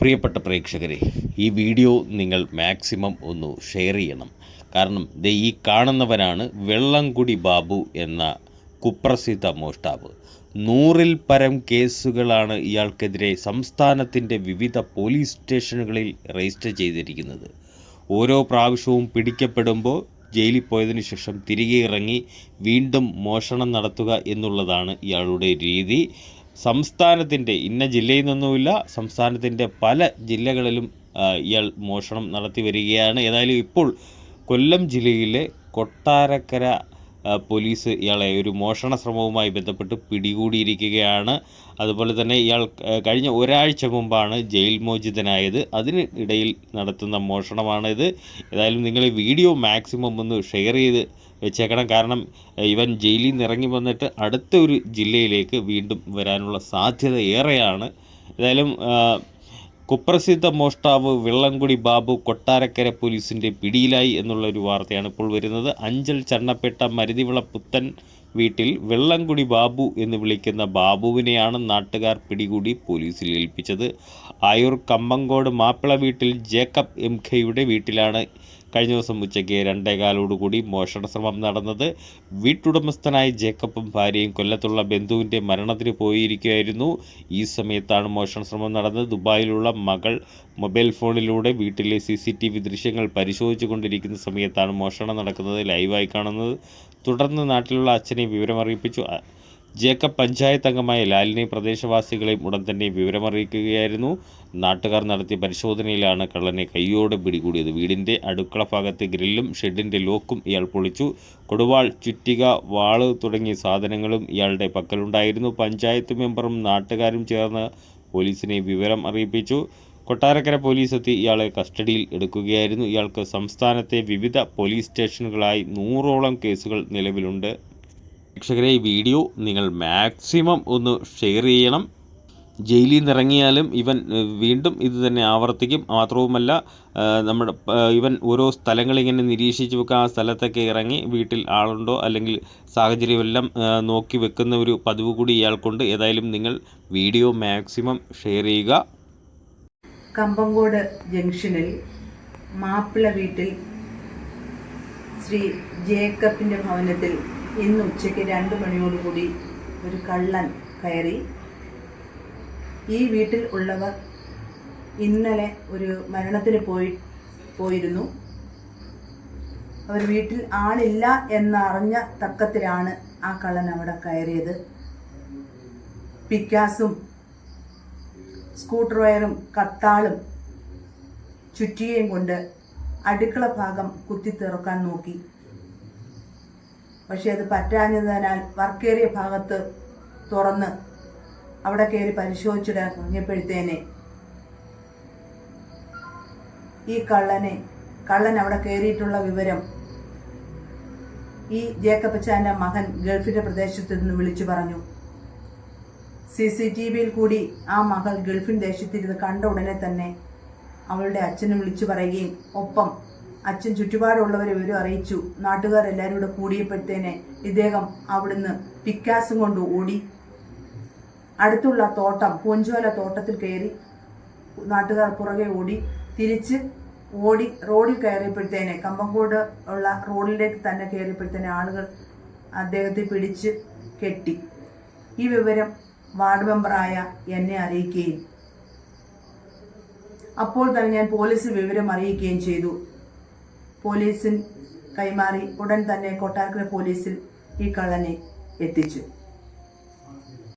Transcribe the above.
പ്രിയപ്പെട്ട പ്രേക്ഷകരെ ഈ വീഡിയോ നിങ്ങൾ മാക്സിമം ഒന്ന് ഷെയർ ചെയ്യണം. കാരണം ദേ ഈ കാണുന്നവനാണ് വെള്ളംകുടി ബാബു എന്ന കുപ്രസിദ്ധ മോഷ്ടാവ്. നൂറിൽ പരം കേസുകളാണ് ഇയാൾക്കെതിരെ സംസ്ഥാനത്തിന്റെ വിവിധ പോലീസ് സ്റ്റേഷനുകളിൽ രജിസ്റ്റർ ചെയ്തിരിക്കുന്നത്. ഓരോ പ്രാവശ്യവും പിടിക്കപ്പെടുമ്പോൾ ജയിലിൽ പോയതിനു ശേഷം തിരികെ ഇറങ്ങി വീണ്ടും മോഷണം നടത്തുക എന്നുള്ളതാണ് ഇയാളുടെ രീതി. സംസ്ഥാനത്തിന്റെ ഇന്ന ജില്ലയിൽ നിന്നുമില്ല സംസ്ഥാനത്തിന്റെ പല ജില്ലകളിലും ഇയാൾ മോഷണം നടത്തി വരികയാണ്. ഏതായാലും ഇപ്പോൾ കൊല്ലം ജില്ലയിലെ കൊട്ടാരക്കര പോലീസ് ഇയാളെ ഒരു മോഷണ ശ്രമവുമായി ബന്ധപ്പെട്ട് പിടികൂടിയിരിക്കുകയാണ്. അതുപോലെ തന്നെ ഇയാൾ കഴിഞ്ഞ ഒരാഴ്ച മുമ്പാണ് ജയിൽ മോചിതനായത്. അതിന് ഇടയിൽ നടത്തുന്ന മോഷണമാണിത്. ഏതായാലും നിങ്ങൾ ഈ വീഡിയോ മാക്സിമം ഒന്ന് ഷെയർ ചെയ്ത് വെച്ചേക്കണം. കാരണം ഇവൻ ജയിലിൽ നിന്ന് ഇറങ്ങി വന്നിട്ട് അടുത്ത ഒരു ജില്ലയിലേക്ക് വീണ്ടും വരാനുള്ള സാധ്യത ഏറെയാണ്. ഏതായാലും കുപ്രസിദ്ധ മോഷ്ടാവ് വെള്ളംകുടി ബാബു കൊട്ടാരക്കര പോലീസിന്റെ പിടിയിലായി എന്നുള്ള ഒരു വാർത്തയാണ് ഇപ്പോൾ വരുന്നത്. അഞ്ചൽ ചണ്ണപ്പേട്ട മരുതിവിള പുത്തൻ വീട്ടിൽ വെള്ളംകുടി ബാബു എന്ന് വിളിക്കുന്ന ബാബുവിനെയാണ് നാട്ടുകാർ പിടികൂടി പോലീസിൽ ഏൽപ്പിച്ചത്. ആയൂർ കമ്പങ്കോട് മാപ്പിള വീട്ടിൽ ജേക്കബ് എം ഖയുടെ വീട്ടിലാണ് കഴിഞ്ഞ ദിവസം ഉച്ചയ്ക്ക് രണ്ടേകാലോടുകൂടി മോഷണ ശ്രമം നടന്നത് വീട്ടുടമസ്ഥനായ ജേക്കബും ഭാര്യയും കൊല്ലത്തുള്ള ബന്ധുവിന്റെ മരണത്തിന് പോയിരിക്കുകയായിരുന്നു. ഈ സമയത്താണ് മോഷണ ശ്രമം നടന്നത്. ദുബായിലുള്ള മകൾ മൊബൈൽ ഫോണിലൂടെ വീട്ടിലെ സി സി ടി വി ദൃശ്യങ്ങൾ പരിശോധിച്ചു കൊണ്ടിരിക്കുന്ന സമയത്താണ് മോഷണം നടക്കുന്നത് ലൈവായി കാണുന്നത്. തുടർന്ന് നാട്ടിലുള്ള അച്ഛനെ വിവരമറിയിപ്പിച്ചു. ജേക്കബ് പഞ്ചായത്ത് അംഗമായ ലാലിനെ പ്രദേശവാസികളെയും ഉടൻ തന്നെ വിവരമറിയിക്കുകയായിരുന്നു. നാട്ടുകാർ നടത്തിയ പരിശോധനയിലാണ് കള്ളനെ കൈയോടെ പിടികൂടിയത്. വീടിന്റെ അടുക്കള ഭാഗത്തെ ഗ്രില്ലും ഷെഡിന്റെ ലോക്കും ഇയാൾ പൊളിച്ചു. കൊടുവാൾ ചുറ്റിക വാൾ തുടങ്ങിയ സാധനങ്ങളും ഇയാളുടെ പക്കലുണ്ടായിരുന്നു. പഞ്ചായത്ത് മെമ്പറും നാട്ടുകാരും ചേർന്ന് പോലീസിനെ വിവരം അറിയിപ്പിച്ചു. കൊട്ടാരക്കര പോലീസ് എത്തി ഇയാളെ കസ്റ്റഡിയിൽ എടുക്കുകയായിരുന്നു. ഇയാൾക്ക് സംസ്ഥാനത്തെ വിവിധ പോലീസ് സ്റ്റേഷനുകളായി നൂറോളം കേസുകൾ നിലവിലുണ്ട്. പ്രേക്ഷകരെ ഈ വീഡിയോ നിങ്ങൾ മാക്സിമം ഒന്ന് ഷെയർ ചെയ്യണം. ജയിലിൽ നിന്ന് ഇറങ്ങിയാലും ഇവൻ വീണ്ടും ഇത് തന്നെ ആവർത്തിക്കും. മാത്രവുമല്ല നമ്മുടെ ഇവൻ ഓരോ സ്ഥലങ്ങളിങ്ങനെ നിരീക്ഷിച്ച് വെക്കുക ആ സ്ഥലത്തൊക്കെ ഇറങ്ങി വീട്ടിൽ ആളുണ്ടോ അല്ലെങ്കിൽ സാഹചര്യമെല്ലാം നോക്കി വെക്കുന്ന ഒരു പതിവ് കൂടി ഇയാൾക്കുണ്ട്. ഏതായാലും നിങ്ങൾ വീഡിയോ മാക്സിമം ഷെയർ ചെയ്യുക. കമ്പങ്കോട് ജംഗ്ഷനിൽ മാപ്പിള വീട്ടിൽ ശ്രീ ജേക്കബിന്റെ ഭവനത്തിൽ ഇന്ന് ഉച്ചയ്ക്ക് രണ്ട് മണിയോടുകൂടി ഒരു കള്ളൻ കയറി. ഈ വീട്ടിൽ ഉള്ളവർ ഇന്നലെ ഒരു മരണത്തിന് പോയി പോയിരുന്നു. അവർ വീട്ടിൽ ആളില്ല എന്നറിഞ്ഞ തക്കത്തിലാണ് ആ കള്ളൻ അവിടെ കയറിയത്. പിക്കാസും സ്കൂട്ടർ വയറും കത്താളും ചുറ്റിയേയും കൊണ്ട് അടുക്കള ഭാഗം കുത്തി തുറക്കാൻ നോക്കി. പക്ഷെ അത് പറ്റാഞ്ഞതിനാൽ വർക്കേറിയ ഭാഗത്ത് തുറന്ന് അവിടെ കയറി പരിശോധിച്ചിടങ്ങിയപ്പോഴത്തേനെ ഈ കള്ളനെ കള്ളൻ അവിടെ കയറിയിട്ടുള്ള വിവരം ഈ ജേക്കപ്പച്ചാന്റെ മകൻ ഗൾഫിന്റെ പ്രദേശത്ത് നിന്ന് വിളിച്ചു പറഞ്ഞു. സി സി ടി വിയിൽ കൂടി ആ മകൾ ഗൾഫിൻ ദേശത്തിരുന്ന് കണ്ട ഉടനെ തന്നെ അവളുടെ അച്ഛനെ വിളിച്ചു പറയുകയും ഒപ്പം അച്ഛൻ ചുറ്റുപാടുള്ളവരെ വിവരം അറിയിച്ചു. നാട്ടുകാരെല്ലാവരും കൂടെ കൂടിയപ്പോഴത്തേനെ ഇദ്ദേഹം അവിടുന്ന് പിക്കാസും കൊണ്ട് ഓടി. അടുത്തുള്ള തോട്ടം പൂഞ്ചോല തോട്ടത്തിൽ കയറി നാട്ടുകാർ പുറകെ ഓടി. തിരിച്ച് ഓടി റോഡിൽ കയറിയപ്പോഴത്തേനെ കമ്പംകോട് ഉള്ള റോഡിലേക്ക് തന്നെ കയറിയപ്പോഴത്തേനെ ആളുകൾ അദ്ദേഹത്തെ പിടിച്ച് കെട്ടി. ഈ വിവരം വാർഡ് മെമ്പറായ എന്നെ അറിയിക്കുകയും അപ്പോൾ തന്നെ ഞാൻ പോലീസിൽ വിവരം അറിയിക്കുകയും ചെയ്തു. പോലീസിൽ കൈമാറി ഉടൻ തന്നെ കൊട്ടാരക്കര പോലീസിൽ ഈ കള്ളനെ എത്തിച്ചു.